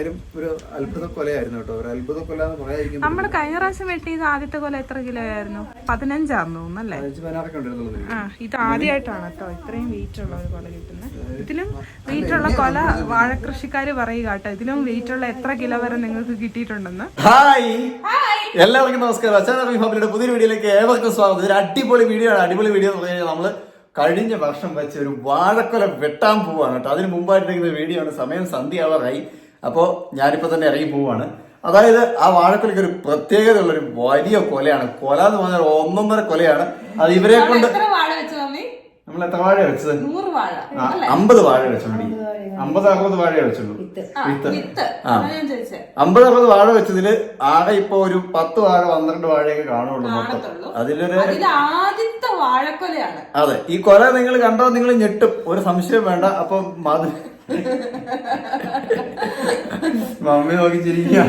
ഒരു അത്ഭുത കൊലയായിരുന്നു കേട്ടോ. ഒരു അത്ഭുത കൊല എന്ന് പറയാതിരിക്കും നമ്മൾ കഴിഞ്ഞ പ്രാവശ്യം വെട്ടിയത് ആദ്യത്തെ കൊല എത്ര കിലോ ആയിരുന്നു? പതിനഞ്ചാന്ന് തോന്നുന്നല്ലേ. ആ ഇത് ആദ്യമായിട്ടാണ് കേട്ടോ. ഇത്രയും വെയിറ്റ് ഉള്ള ഒരു കൊല കിട്ടുന്നത് ഇതിലും വെയിറ്റ് ഉള്ള കൊല വാഴക്കൃഷിക്കാര് പറയുക കേട്ടോ. ഇതിലും വെയിറ്റ് ഉള്ള എത്ര കിലോ വരെ നിങ്ങൾക്ക് കിട്ടിയിട്ടുണ്ടെന്ന്? ഹായ്! എല്ലാവർക്കും നമസ്കാരം. അച്ഛൻ ഫാമിലിയുടെ പുതിയ വീഡിയോയിലേക്ക് ഏവർക്കും സ്വാഗതം. ഒരു അടിപൊളി വീഡിയോ ആണ്. അടിപൊളി വീഡിയോ എന്ന് പറഞ്ഞു കഴിഞ്ഞാൽ നമ്മൾ കഴിഞ്ഞ വർഷം വെച്ച് ഒരു വാഴക്കൊല വെട്ടാൻ പോവാണ് കേട്ടോ. അതിന് മുമ്പായിട്ടിരിക്കുന്ന വീഡിയോ ആണ്. സമയം സന്ധ്യാവാറായി അപ്പോൾ ഞാനിപ്പോൾ തന്നെ ഇറങ്ങി പോവുകയാണ് അതായത് ആ വാഴക്കൊലയ്ക്ക് ഒരു പ്രത്യേകതയുള്ള ഒരു വലിയ കൊലയാണ്. കൊല എന്ന് പറഞ്ഞാൽ ഒന്നൊന്നര കൊലയാണ്. അത് ഇവരെ കൊണ്ട് എത്ര വാഴ വെച്ചു മമ്മി? നമ്മൾ എത്ര വാഴ. വെച്ചത് അമ്പത് വാഴ വെച്ചോണ്ടി അമ്പത് അറുപത് വാഴ വെച്ചുള്ളൂ. ആ, വിത്ത്. അമ്പത് അറുപത് വാഴ വെച്ചതിൽ ആകെ ഇപ്പൊ ഒരു പത്ത് വാഴ പന്ത്രണ്ട് വാഴയൊക്കെ കാണുള്ളൂ മൊത്തം. അതിലൊരു ആദ്യത്തെ വാഴക്കൊലയാണ്. അതെ. ഈ കൊല നിങ്ങൾ കണ്ടാൽ നിങ്ങൾ ഞെട്ടും. ഒരു സംശയം വേണ്ട. അപ്പൊ മതി മമ്മി നോക്കിച്ചിരിക്കുക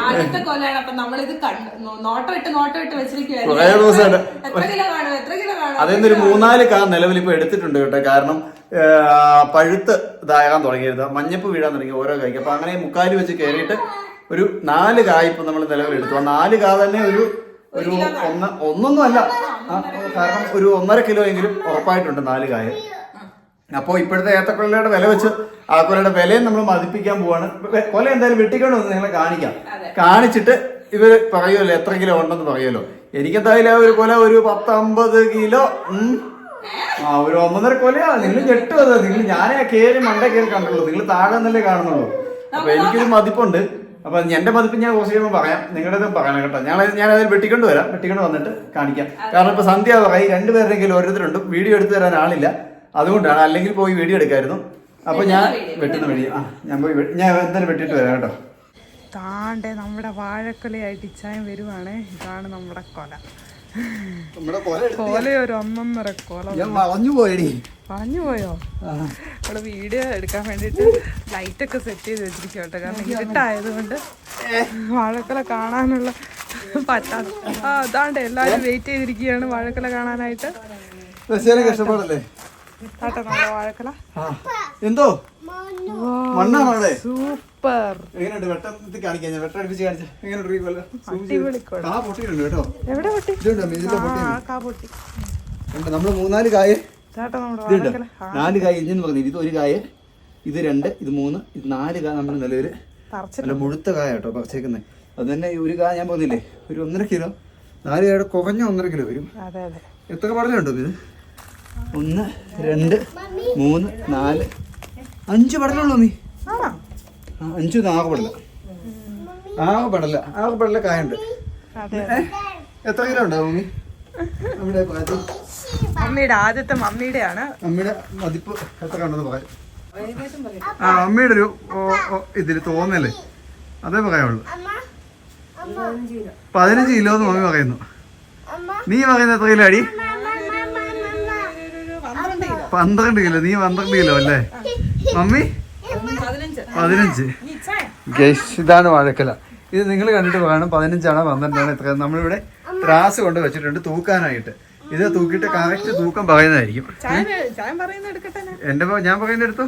ആദ്യത്തെ കൊല്ലാണ്. അപ്പൊ നമ്മളിത് കണ്ട് നോ- വെച്ചിരിക്കുകയാണ് നിന്നൊരു മൂന്നാൽ കാ നിലവിൽ ഇപ്പൊ എടുത്തിട്ടുണ്ട് കേട്ടോ. കാരണം പഴുത്ത് ഇതാകാൻ തുടങ്ങിയത്. മഞ്ഞപ്പ് വീഴാൻ തുടങ്ങി ഓരോ കായ്ക്ക് അപ്പൊ അങ്ങനെ മുക്കാലി വെച്ച് കയറിയിട്ട് ഒരു നാല് കായ് ഇപ്പൊ നമ്മൾ നിലവിൽ എടുത്തു. നാല് കാ തന്നെ ഒരു ഒരു ഒന്ന് ഒന്നൊന്നും അല്ല കാരണം ഒരു ഒന്നര കിലോ എങ്കിലും ഉറപ്പായിട്ടുണ്ട് നാല് കായ. അപ്പോൾ ഇപ്പോഴത്തെ ഏത്തക്കൊല്ലയുടെ വില വെച്ച് ആ കൊല്ലയുടെ വിലയും നമ്മൾ മതിപ്പിക്കാൻ പോവാണ്. കൊല എന്തായാലും വെട്ടിക്കൊണ്ട് വന്ന് നിങ്ങളെ കാണിക്കാം. കാണിച്ചിട്ട് ഇവർ പറയുമല്ലോ എത്ര കിലോ ഉണ്ടെന്ന് പറയുമല്ലോ. എനിക്കെന്തായാലും ആ ഒരു കൊല ഒരു പത്തമ്പത് കിലോ ആ ഒരു ഒന്നര കൊലയാ. നിങ്ങൾ ഞെട്ടുമത് നിങ്ങൾ ഞാനേ കയറി മണ്ട കയറി കണ്ടുള്ളൂ നിങ്ങൾ താഴെ നിന്നല്ലേ കാണുന്നുള്ളൂ. അപ്പൊ എനിക്കൊരു മതിപ്പുണ്ട്. അപ്പൊ എന്റെ മതിപ്പ് ഞാൻ കുറച്ച് കഴിയുമ്പോൾ പറയാം. നിങ്ങളുടേതും പറയണം കേട്ടോ. ഞാൻ ഞാൻ അതിൽ വെട്ടിക്കൊണ്ട് വരാം. വെട്ടിക്കൊണ്ട് വന്നിട്ട് കാണിക്കാം. കാരണം ഇപ്പൊ സന്ധ്യ പറയും രണ്ടുപേരുടെങ്കിലും ഓരോരുത്തരുണ്ട്. വീഡിയോ എടുത്തു തരാൻ ആളില്ല. അതുകൊണ്ടാണ് അല്ലെങ്കിൽ പോയി വീഡിയോ എടുക്കായിരുന്നു. അപ്പൊ ഞാൻ വെട്ടുന്ന വീഡിയോ. ആ ഞാൻ പോയി ഞാൻ എന്തായാലും വെട്ടിട്ട് വരാം കേട്ടോ. താണ്ടേ നമ്മുടെ വാഴക്കൊലയായിട്ട് ഇച്ചായം വരുവാണേ. ഇതാണ് നമ്മുടെ കൊല. നമ്മുടെ കൊല ഒരു ഒന്നൊന്നര കൊല വളഞ്ഞു പോയടി. പറഞ്ഞു പോയോ? അവിടെ വീഡിയോ എടുക്കാൻ വേണ്ടിട്ട് ലൈറ്റ് ഒക്കെ സെറ്റ് ചെയ്ത് വെച്ചിരിക്കും കേട്ടോ. കാരണം ഇരുട്ടായതുകൊണ്ട് വാഴക്കൊല കാണാനുള്ള പറ്റാത്ത ആ അതാണ്ട് എല്ലാവരും വെയിറ്റ് ചെയ്തിരിക്കുകയാണ് വാഴക്കൊല കാണാനായിട്ട്. കഷ്ടപ്പാടല്ലേ? എന്തോ? മണ്ണാണോ അവിടെ? സൂപ്പർ. എങ്ങനെയുണ്ട്? വെട്ടത്തി ഇത് കാണിക്കാൻ ഞാൻ. വെട്ടം അടിപ്പിച്ച് കാണിച്ച. എങ്ങനെയുണ്ട്. കാ പൊട്ടിയിട്ടുണ്ട് കേട്ടോ. എവിടെ പൊട്ടി? ഇതുണ്ട്? ഇതിന്റെ പൊട്ടി? ആ കാ പൊട്ടി. ഉണ്ട്. നമ്മൾ മൂന്നാൽ കായ. ഇതുണ്ട്? നാല് കായ ഇതെന്ന് പറഞ്ഞു ഇത് ഒരു കായ ഇത് രണ്ട് ഇത് മൂന്ന് ഇത് നാല് കായ നമ്മുടെ നിലവിൽ നല്ല മുഴുത്ത കായ കേട്ടോ പറിച്ചേക്കുന്നത് അത് തന്നെ ഒരു കായ ഞാൻ പറഞ്ഞില്ലേ? ഒരു ഒന്നര കിലോ. നാല് കായുടെ കുറഞ്ഞ ഒന്നര കിലോ വരും. അതെ അതെ. എത്ര പറഞ്ഞുണ്ടോ ഇത്? ഒന്ന് രണ്ട് മൂന്ന് നാല്. അഞ്ച് പടലുള്ളൂ നീ. ആണോ? ആ, അഞ്ച് ആറ് പടല. പടല. കായുണ്ട്. എത്ര കിലോ ഉണ്ടാവും മമ്മി? നമ്മുടെ മമ്മിയുടെ ആദ്യത്തെ മമ്മിയുടെയാണ്. അമ്മയുടെ മതിപ്പ് എത്ര ഉണ്ടെന്ന് പറയാം. ആ അമ്മയുടെ ഒരു ഇതിൽ തോന്നലേ അതേ പറയാനുള്ളൂ പതിനഞ്ച് കിലോ എന്ന് മമ്മി പറയുന്നു. നീ പറയുന്ന എത്ര കിലോ അടി? പന്ത്രണ്ട് കിലോ നീ പന്ത്രണ്ട് കിലോ അല്ലേ? മമ്മി? പതിനഞ്ച്. ഗസ് ഇതാണ് വാഴക്കല. ഇത് നിങ്ങൾ കണ്ടിട്ട് പറയണം പതിനഞ്ചാണോ പന്ത്രണ്ടാണോ എത്ര നമ്മളിവിടെ ത്രാസ് കൊണ്ട് വെച്ചിട്ടുണ്ട് തൂക്കാനായിട്ട്. ഇത് തൂക്കിയിട്ട് കറക്റ്റ് തൂക്കം പറയുന്നതായിരിക്കും. ഞാൻ. എന്റെ ഞാൻ പറയുന്ന എടുത്തു?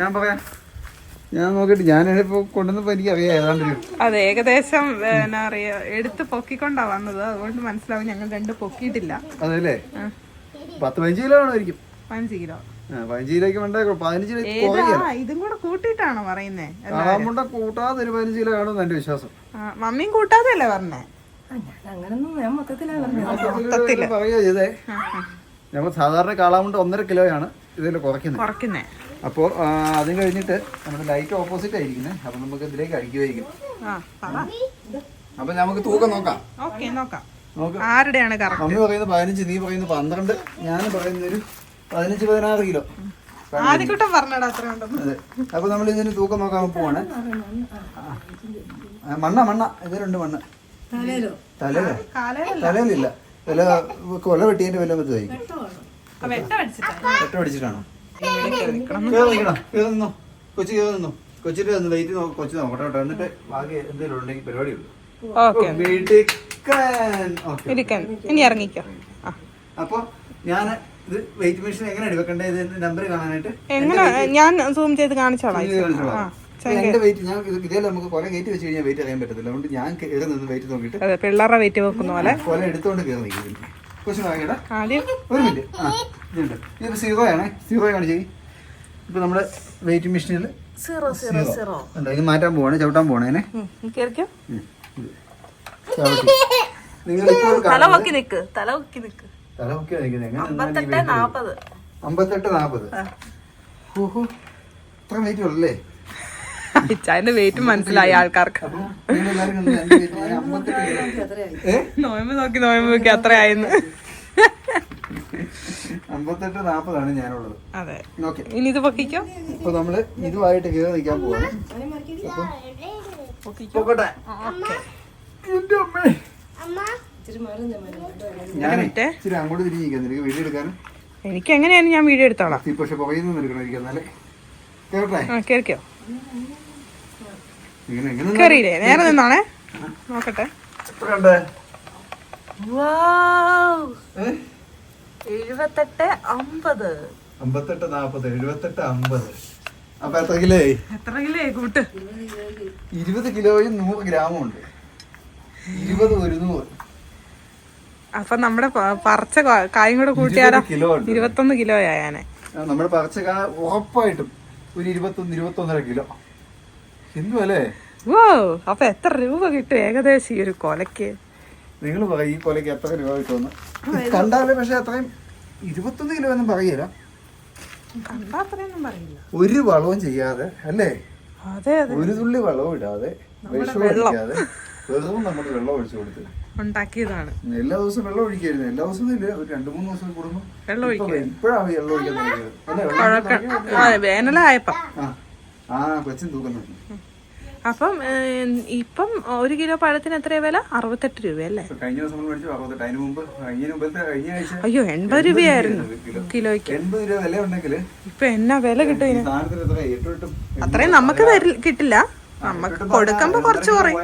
ഞാൻ പറയാം. ഞാൻ നോക്കിട്ട് ഞാൻ ഇപ്പൊ കൊണ്ടുവന്നപ്പോ എനിക്ക് അറിയാം അതെ ഏകദേശം എന്നാ പറയാ എടുത്ത് പൊക്കിക്കൊണ്ടാ വന്നത്. അതുകൊണ്ട് മനസ്സിലാവും ഞങ്ങൾ രണ്ട് പൊക്കിയിട്ടില്ല. അതല്ലേ? പത്ത് പതിനഞ്ച് കിലോ ആണോയിരിക്കും പതിനഞ്ച് കിലോ. ആ പതിനഞ്ച് കിലോയ്ക്ക് വേണ്ട പതിനഞ്ച് കിലോ ഏതാ? ഇതും കൂടെ കൂട്ടിയിട്ടാണോ പറയുന്നേ? കാണാമുണ്ട കൂട്ടാതെ ഒരു പതിനഞ്ച് കിലോ എന്റെ വിശ്വാസം. ആ, മമ്മിയും കൂട്ടാതെ അല്ലേ പറഞ്ഞേ ചെയ്തേ നമ്മൾ സാധാരണ കാളാമുണ്ട് ഒന്നര കിലോയാണ്. ഇതിൽ കുറയ്ക്കുന്നത് കുറയ്ക്കുന്നേ. അപ്പോൾ അതും കഴിഞ്ഞിട്ട് നമ്മുടെ ലൈറ്റ് ഓപ്പോസിറ്റ് ആയിരിക്കുന്നത് അപ്പൊ നമുക്ക് ഇതിലേക്ക് അടിക്കുമായിരിക്കും അപ്പൊ നമുക്ക് തൂക്കം നോക്കാം. ഓക്കെ നോക്കാം. നോക്ക്. ആരുടെയാണ് പറയുന്നത് പതിനഞ്ച് നീ പറയുന്നത് പന്ത്രണ്ട് ഞാൻ പറയുന്നത് ഒരു പതിനഞ്ച് പതിനാറ് കിലോ. ആദ്യക്കൂട്ടം പറഞ്ഞടാ അത്ര അതെ. അപ്പോൾ നമ്മൾ ഇതിന് തൂക്കം നോക്കാൻ പോവാണ് മണ്ണ മണ്ണ. ഇതിലുണ്ട് മണ്ണ്. തലയില? തലേലില്ല തലയിലില്ല. വില കൊല വെട്ടിയതിന്റെ വില പറ്റുമായി ആ, വെട്ടം അടിച്ചിട്ടാ ഒറ്റ പിടിച്ചിട്ടാണോ നിക്കണം കേറി നിൽക്കണം കേറി നിന്നോ. കൊച്ചി കേറി നിന്നോ. കൊച്ചിന്റെ ഒന്ന് വെയിറ്റ് നോക്കി കൊച്ചി നോക്കട്ടെ കേട്ടോ. എന്നിട്ട് ബാക്കി എന്തെങ്കിലും ഉണ്ടെങ്കിൽ പരിപാടി ഉള്ളൂ ഇനി ഇറങ്ങിക്കോ. അപ്പൊ ഞാൻ ഇത് വെയിറ്റ് മെഷീൻ എങ്ങനെ എടുക്കണ്ടേ? ഇത് നമ്പർ കാണാനായിട്ട് എങ്ങനെ? ഞാൻ സൂം ചെയ്ത് കാണിച്ചോളാം. എന്റെ വെയിറ്റ് ഞാൻ ഇത് നമുക്ക് കൊല കയറ്റി വെച്ച് കഴിഞ്ഞാൽ വെയിറ്റ് അറിയാൻ പറ്റത്തില്ല. അതുകൊണ്ട് ഞാൻ കയറി നിന്ന് വെയിറ്റ് നോക്കിയിട്ട് അതെ പിള്ളേരുടെ വെയിറ്റ് വെക്കുന്ന പോലെ. കൊല എടുത്തോണ്ട് കയറി നിൽക്കുന്നു വാങ്ങിയടാ ആദ്യം ഒരു മിനിറ്റ് ആ ഇതുണ്ട്. ഇത് സീറോ ആണ്. സീറോ കാണിച്ചേ ഇപ്പൊ നമ്മുടെ വെയിറ്റ് മെഷീനിൽ സീറോ സീറോ സീറോ ഉണ്ട് ഇത് മാറ്റാൻ പോവാണ് ചവിട്ടാൻ ഇത്. നിങ്ങൾ നിക്ക് തല പൊക്കി നിക്ക് തല പൊക്കി നിൽക്കുന്നത് ഈ weight നാപ്പത്. അമ്പത്തെട്ട് നാപ്പത്. ഓഹോ. ഇത്ര വെയിറ്റ് ഉള്ളല്ലേ? അച്ചായന്റെ വെയിറ്റ് മനസ്സിലായി ആൾക്കാർക്ക്. അമ്പത്തെട്ട് നോയമ്പ് നോക്കി നോയമ്പ് നോക്കി അത്രയായിരുന്നു അമ്പത്തെട്ട് നാപ്പതാണ് ഞാനുള്ളത്. അതെ. ഓക്കെ ഇനി ഇത് പൊക്കിക്കോ? ഇപ്പൊ നമ്മൾ ഇതുമായിട്ട് കേറി നിൽക്കാൻ പോവാണ് പൊക്കിക്കോ? എനിക്ക് എങ്ങനെയാണ് ഞാൻ വീഡിയോ എടുത്തോളാം. കേറിക്കോ. കേറിയില്ലേ? നേരെ നിന്നാണേ? നോക്കട്ടെ. എത്ര കണ്ടേ ഏ? എഴുപത്തെട്ട് അമ്പത്. അമ്പത്തെട്ട് നാപ്പത് എഴുപത്തെട്ട് അമ്പത്. അപ്പൊ എത്ര കിലോ എത്ര കിലേ കൂട്ട്. ഇരുപത് കിലോയും നൂറ് ഗ്രാമും ഉണ്ട്. ഇരുപത് ഒരുന്നൂറ് അപ്പൊ നമ്മുടെ പറച്ച കായും കൂടെ കൂട്ടിയാലോ ഇരുപത്തൊന്ന് കിലോ ആയാനെ നമ്മുടെ പറച്ച കാ ഉറപ്പായിട്ടും ഒരു ഇരുപത്തൊന്ന് ഇരുപത്തൊന്നര കിലോ. എന്തുവല്ലേ ഓ അപ്പൊ എത്ര രൂപ കിട്ടും ഏകദേശം ഈ ഒരു കൊലക്ക് നിങ്ങൾ പറയും ഈ കൊലക്ക് എത്ര രൂപ കിട്ടുമെന്ന്. കണ്ടാലേ പക്ഷെ അത്രയും ഇരുപത്തൊന്ന് കിലോ ഒന്നും പറയില്ല. ഒരു വളവും ചെയ്യാതെ അല്ലേ? ഒരു തുള്ളി വളവും ഇടാതെ വിഷവും അടിക്കാതെ വെറും നമ്മൾ വെള്ളം ഒഴിച്ചു കൊടുത്ത് ഉണ്ടാക്കിയതാണ്. എല്ലാ ദിവസവും വെള്ളം ഒഴിക്കായിരുന്നു എല്ലാ ദിവസവും ഇല്ല. ഒരു രണ്ടു മൂന്ന് ദിവസം കൂടുമ്പോൾ വെള്ളം ഒഴിക്കുക. ഇപ്പോഴാണ് വെള്ളം ഒഴിക്കാൻ വേനലായപ്പം. ആ കൊച്ചിൻ തൂക്കുന്നു. അപ്പം ഇപ്പം ഒരു കിലോ പഴത്തിന് എത്ര വില? അറുപത്തെട്ട് രൂപ അല്ലേ കഴിഞ്ഞ ദിവസം മേടിച്ചു അറുപത്തെട്ട്. അതിന് മുമ്പ് കഴിഞ്ഞ ആഴ്ച അയ്യോ എൺപത് രൂപയായിരുന്നു കിലോ. കിലോയ്ക്ക്. എൺപത് രൂപ വില ഉണ്ടെങ്കിൽ ഇപ്പൊ എന്നാ വില കിട്ടും അത്രയും നമുക്ക് കിട്ടില്ല. നമുക്ക് കൊടുക്കുമ്പോ കുറച്ച് കുറയും.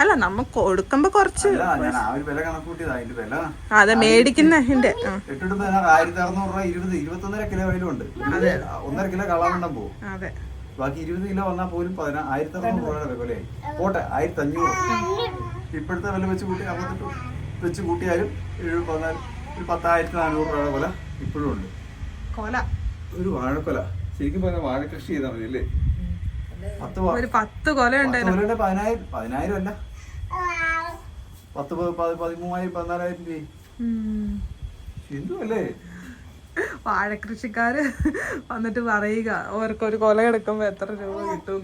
അല്ല നമുക്ക് കൊടുക്കുമ്പോ കുറച്ച് അതെ ആയിരത്തി അറുന്നൂറ് രൂപ ഇരുപത് ഇരുപത്തൊന്നര കിലോ വയലും ഉണ്ട്. അതെ. ഒന്നര കിലോ പോകും അതെ. ബാക്കി ഇരുപത് കിലോ വന്നാൽ പോലും പതിനാ ആയിരത്തി അറുന്നൂറ് രൂപയുടെ വിലയായി പോട്ടെ ആയിരത്തി അഞ്ഞൂറ് ഇപ്പോഴത്തെ വില വെച്ച് കൂട്ടി അങ്ങോട്ട് വെച്ച് കൂട്ടിയാലും ഏഴ് പതിനാല് ഒരു പത്തായിരത്തി നാനൂറ് രൂപയുടെ വില ഇപ്പോഴും ഉണ്ട്. കൊല. ഒരു വാഴക്കൊല. ശരിക്കും പറഞ്ഞാൽ വാഴ കൃഷി ചെയ്താൽ മതി അല്ലേ? ഒരു പത്ത് കൊല പത്ത് ഉണ്ടായിരുന്നു. കൊലയുടെ പതിനായിരം പതിനായിരം അല്ല. പത്ത് പ- പ- പതിമൂവായിരം പതിനാലായിരം രൂപ വാഴക്കൃഷിക്കാര് വന്നിട്ട് പറയുക ഓർക്കൊരു ഒരു കൊല എടുക്കുമ്പോ എത്ര രൂപ കിട്ടും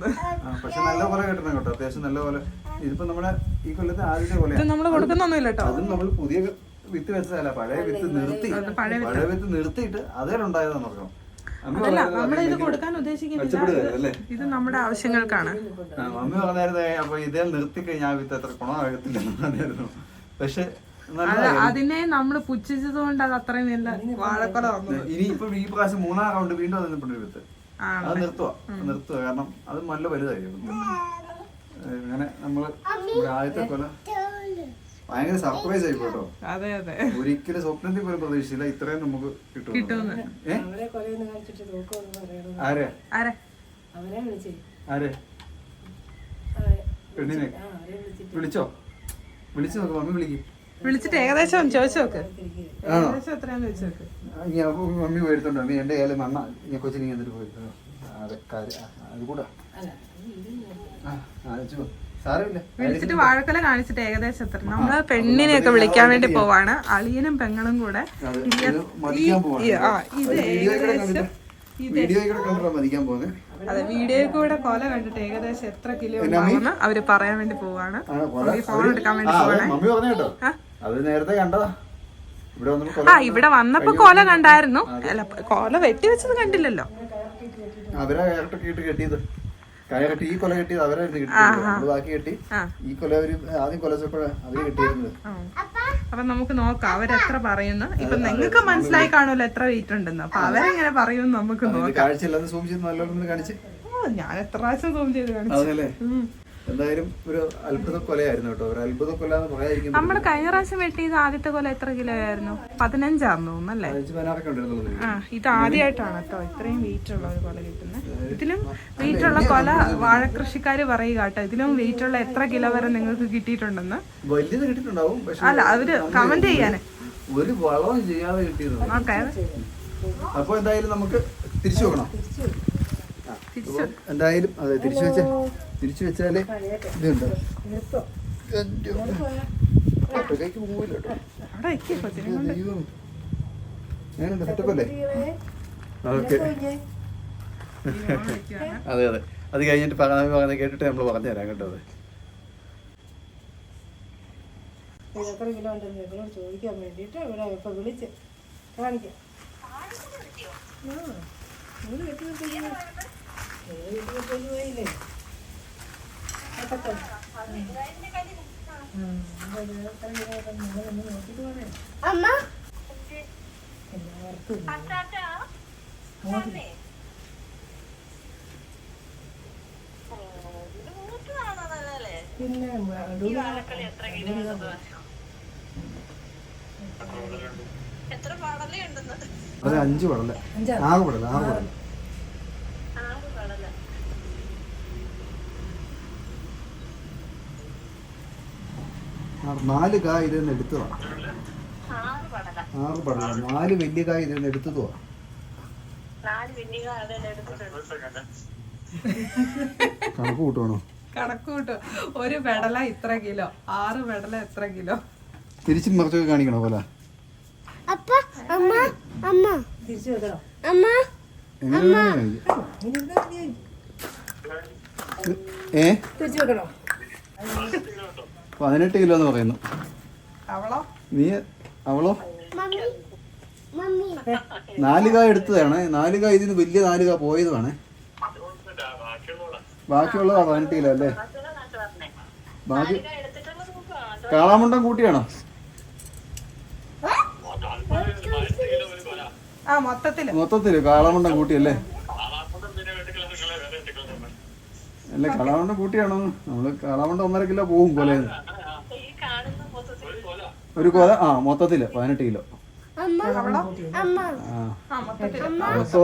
പക്ഷെ നല്ല കൊല കിട്ടണം കേട്ടോ അത്യാവശ്യം നല്ല കൊല. ഇതിപ്പോ നമ്മുടെ ഈ കൊല്ലത്തെ ആദ്യത്തെ ഇത് കൊല നമ്മൾ കൊടുക്കുന്നൊന്നുമില്ല കേട്ടോ. അതും നമ്മൾ പുതിയ വിത്ത് വെച്ചതല്ല പഴയ വിത്ത് നിർത്തി. പഴയ വിത്ത്. നിർത്തിയിട്ട് അതേലുണ്ടായതാന്ന് നോക്കണം അമ്മ നമ്മൾ നമ്മളിത് കൊടുക്കാൻ ഉദ്ദേശിക്കുന്നില്ല ഇത് നമ്മുടെ ആവശ്യങ്ങൾക്കാണ്. മമ്മി പറഞ്ഞായിരുന്നു "ഏയ്, അപ്പൊ ഇതേ നിർത്തി കഴിഞ്ഞാൽ വിത്ത് എത്ര ഗുണമാകത്തില്ല എന്ന് പറഞ്ഞായിരുന്നു. പക്ഷെ അതിനെ നമ്മൾ പുച്ഛിച്ചത് കൊണ്ട് അത് അത്രയും നല്ല വാഴക്കൊല വന്നത് ഇനി ഇപ്പൊ ഈ പ്രാവശ്യം മൂന്നാം റൗണ്ട് വീണ്ടും അത് നിൽപ്പുണ്ട് വിത്ത്. അത് നിർത്തുക നിർത്തുക കാരണം അത് നല്ല വലുതായി അങ്ങനെ നമ്മൾ ഇങ്ങനെ നമ്മൾ ആദ്യത്തെ കൊല. ഭയങ്കര സർപ്രൈസ് ആയി കേട്ടോ. അതെ അതെ. ഒരിക്കലും സ്വപ്നത്തിൽ പോലും പ്രതീക്ഷിച്ചില്ല. ഇത്രയും നമുക്ക് കിട്ടും ആരെ? ആരെ? ആരെ? പെണ്ണിനെ? വിളിച്ചോ? വിളിച്ചു നോക്ക് മമ്മി വിളിക്കും. വിളിച്ചിട്ട് ഏകദേശം ചോദിച്ചു നോക്ക്. ഏകദേശം എത്രയാന്ന് ചോദിച്ചു നോക്ക്. മമ്മി നീ എന്റെ കയ്യിൽ മണ്ണ ഞാൻ കൊച്ചിനെ എന്നിട്ട് പോയിട്ട് അതെ കാര്യം. ആ, അത് കൂടാ. ആ ആ, ചോ. സാരമില്ല വിളിച്ചിട്ട് വാഴക്കല കാണിച്ചിട്ട് ഏകദേശം എത്ര? നമ്മൾ പെണ്ണിനെയൊക്കെ വിളിക്കാൻ വേണ്ടി പോവാണ്. അളിയനും പെങ്ങളും കൂടെ അതെ, വീഡിയോ ഇത് കൂടെ ഏകദേശം അതെ കൊല കണ്ടിട്ട് ഏകദേശം എത്ര കിലോ ഉണ്ടാവുമെന്ന് അവർ പറയാൻ വേണ്ടി പോവാണ്. ഫോൺ എടുക്കാൻ വേണ്ടി പോവാണ്? അത് നേരത്തെ കണ്ടതാ. ഇവിടെ വന്നപ്പോ കൊല ആ ഇവിടെ വന്നപ്പോ കൊല കണ്ടായിരുന്നു. അല്ല കൊല വെട്ടി വെച്ചത് കണ്ടില്ലല്ലോ. അവരാ കെട്ടിയത്. കയറട്ടി ഈ കൊല കെട്ടിയത് അവരായിരുന്നു കിട്ടിയത് ബാക്കി കെട്ടി. ഈ കൊല അവർ ആദ്യം കൊലച്ചപ്പോഴാണ് അവർ കിട്ടിയിരുന്നത്. അപ്പൊ നമുക്ക് നോക്കാം. അവരെത്ര പറയുന്നു? ഇപ്പൊ നിങ്ങൾക്ക് മനസ്സിലായി കാണുമല്ലോ എത്ര വെയിറ്റ് ഉണ്ടെന്ന് അപ്പൊ അവരെങ്ങനെ പറയുമെന്ന് നമുക്ക് നോക്കാം. കാഴ്ച സൂം ചെയ്ത് നല്ലോണം കാണിച്ച്. ഓ ഞാൻ എത്ര പ്രാവശ്യം സൂം ചെയ്ത് കാണിച്ചു. എന്തായാലും ഒരു അത്ഭുത കൊലയായിരുന്നു കേട്ടോ. ഒരു അത്ഭുത കൊല എന്ന് പറയാതിരിക്കും നമ്മൾ കഴിഞ്ഞ പ്രാവശ്യം വെട്ടിയത് ആദ്യത്തെ കൊല എത്ര കിലോ ആയിരുന്നു പതിനഞ്ചാന്ന് തോന്നുന്നല്ലേ പതിനഞ്ച് പതിനാറൊക്കെ ഉണ്ടായിരുന്നു ആ ഇത് ആദ്യമായിട്ടാണ് കേട്ടോ. ഇത്രയും വെയിറ്റ് ഉള്ള ഒരു കൊല കിട്ടുന്നത് ഇതിലും വെയിറ്റ് ഉള്ള കൊല വാഴക്കൃഷിക്കാര് പറയുക കേട്ടോ. ഇതിലും വെയിറ്റ് ഉള്ള എത്ര കിലോ വരെ നിങ്ങൾക്ക് കിട്ടിയിട്ടുണ്ടെന്ന്. വലിയത് കിട്ടിയിട്ടുണ്ടാവും അല്ല അവർ കമന്റ് ചെയ്യാന്. ഒരു വളവും ചെയ്യാതെ കിട്ടിയതാണ്. അപ്പോൾ അപ്പൊ എന്തായാലും നമുക്ക് തിരിച്ചു അപ്പൊ എന്തായാലും അതെ തിരിച്ചു വെച്ച. തിരിച്ചു വെച്ചാലേ ഇതുണ്ട്. പോവില്ല കേട്ടോ. ഞാനുണ്ട് ഓക്കെ അതെ അതെ. അത് കഴിഞ്ഞിട്ട് പകന പകന കേട്ടിട്ട് നമ്മൾ പറഞ്ഞു തരാം കേട്ടോ അത്. എത്ര കിലോ ഉണ്ടെന്ന് നിങ്ങളോട് ചോദിക്കാൻ വേണ്ടിയിട്ട് ഇവിടെ ഇപ്പൊ വിളിച്ച് കാണിക്കാം. ആ, പറയാം. എല്ലാവർക്കും പിന്നെ അഞ്ച് പടല ആറ് പടല ആറ് പടല ആ, നാല് കാ ഇതിൽ നിന്ന് എടുത്തതാണ് ആറ് പടല നാല് വലിയ കാ ഇതിൽ നിന്ന് എടുത്തതുവാ. കണക്ക് കൂട്ടുവാണോ? കണക്ക് കൂട്ടു ഒരു വെടല ഇത്ര കിലോ. ആറ് വെടല എത്ര കിലോ? തിരിച്ചും മറിച്ചൊക്കെ കാണിക്കണോ പോലെ? അപ്പ അമ്മ അമ്മ. വേണേലും കാണിക്കാം. അമ്മ അമ്മ. മതി? ഏ? തിരിച്ചു വെക്കണോ? പതിനെട്ട് കിലോ എന്ന് പറയുന്നു. അവളോ? നീ അവളോ? നാല് കായ എടുത്തതാണ്. നാല് കായ ഇതിന് വലിയ നാല് കായ പോയതുമാണ് ബാക്കിയുള്ളതാ പതിനെട്ട് കിലോ അല്ലേ? ബാക്കി കാളാമുണ്ടം കൂട്ടിയാണോ? ആ മൊത്തത്തിൽ. കാളാമുണ്ടം കൂട്ടിയല്ലേ? അല്ല കാളാമുണ്ടം കൂട്ടിയാണോ? നമ്മൾ കാളാമുണ്ടം ഒന്നര കിലോ പോകും കൊലന്ന് ഒരു കൊല ആ മൊത്തത്തിൽ പതിനെട്ട് കിലോ.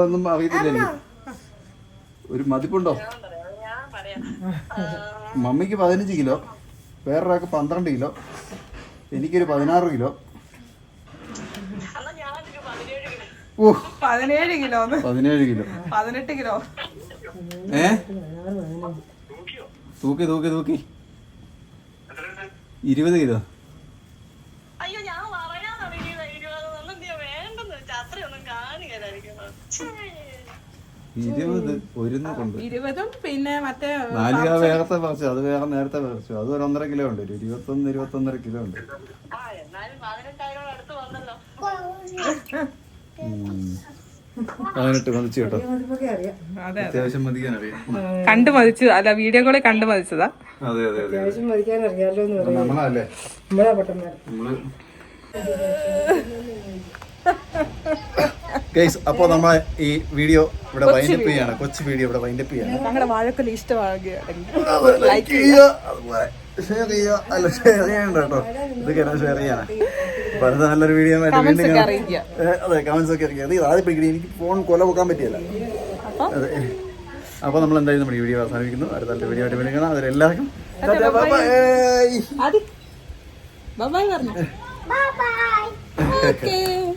ഒന്നും അറിയത്തില്ല എനിക്ക് ഒരു മതിപ്പുണ്ടോ? മമ്മിക്ക് പതിനഞ്ച് കിലോ വേറൊരാൾക്ക് പന്ത്രണ്ട് കിലോ എനിക്കൊരു പതിനാറ് കിലോ. പതിനേഴ് കിലോന്ന് പതിനേഴ് കിലോ. പതിനെട്ട് കിലോ. ഏ? തൂക്കി തൂക്കി തൂക്കി. ഇരുപത് കിലോ അയ്യോ ഞാൻ പറയാൻ തുടങ്ങിയത് ഇരുപതൊന്നും എന്തിയാ വേണ്ടെന്ന് വെച്ചാ അത്രയൊന്നും കാണിക്കാനായിരിക്കും ഇരുപത് ഒരുന്ന് കൊണ്ട്. ഇരുപതും പിന്നെ മറ്റേ നാല് കിലോ വേഗത്തെ പറിച്ചു അത് വേറെ നേരത്തെ പറിച്ചു. അത് ഒരു ഒന്നര കിലോ ഉണ്ട് ഇരുപത്തി ഒന്ന് ഇരുപത്തി ഒന്നര കിലോ ഉണ്ട്. പതിനെട്ട് മതിച്ചു കേട്ടോ. അത്യാവശ്യം മതിക്കാൻ അറിയാം കണ്ടു മതിച്ചു. അല്ല വീഡിയോ കോളിൽ കണ്ടു മതിച്ചതാ. അതെ അതെ അതെ അത്യാവശ്യം മതിക്കാൻ അറിയാലോ നമ്മളല്ലേ? നമ്മളാ പൊട്ടന്മാർ നമ്മൾ ഗൈസ് അപ്പോൾ നമ്മൾ ഈ വീഡിയോ ഇവിടെ വൈൻഡപ്പ് ചെയ്യാണ്. കൊച്ചു വീഡിയോ ഇവിടെ വൈൻഡപ്പ് ചെയ്യാണ്. ഞങ്ങളുടെ വാഴക്കൊല ഇഷ്ടമാകുകയാണെങ്കിൽ ലൈക്ക് ചെയ്യുക അതുപോലെ ഷെയർ ചെയ്യുക അല്ല ഷെയർ ചെയ്യണ്ട കേട്ടോ. ഇതൊക്കെ ഷെയർ ചെയ്യാണ്. വളരെ അടുത്ത നല്ലൊരു വീഡിയോ ആയിട്ട് വീണ്ടും ഒക്കെ അറിയിക്കുക. അതെ കമന്റ്സ് ഒക്കെ അറിയിക്കുക. അത് ആദ്യം പിടിക്കണി എനിക്ക് ഫോൺ കൊല പോക്കാൻ പറ്റിയല്ല. അതെ. അപ്പോൾ നമ്മൾ എന്തായാലും നമ്മുടെ വീഡിയോ അവസാനിപ്പിക്കുന്നു. അടുത്ത നല്ല വീഡിയോ ആയിട്ട് വിളിക്കണം അതിലെല്ലാവർക്കും ആദി. ബൈ പറഞ്ഞു. O.K.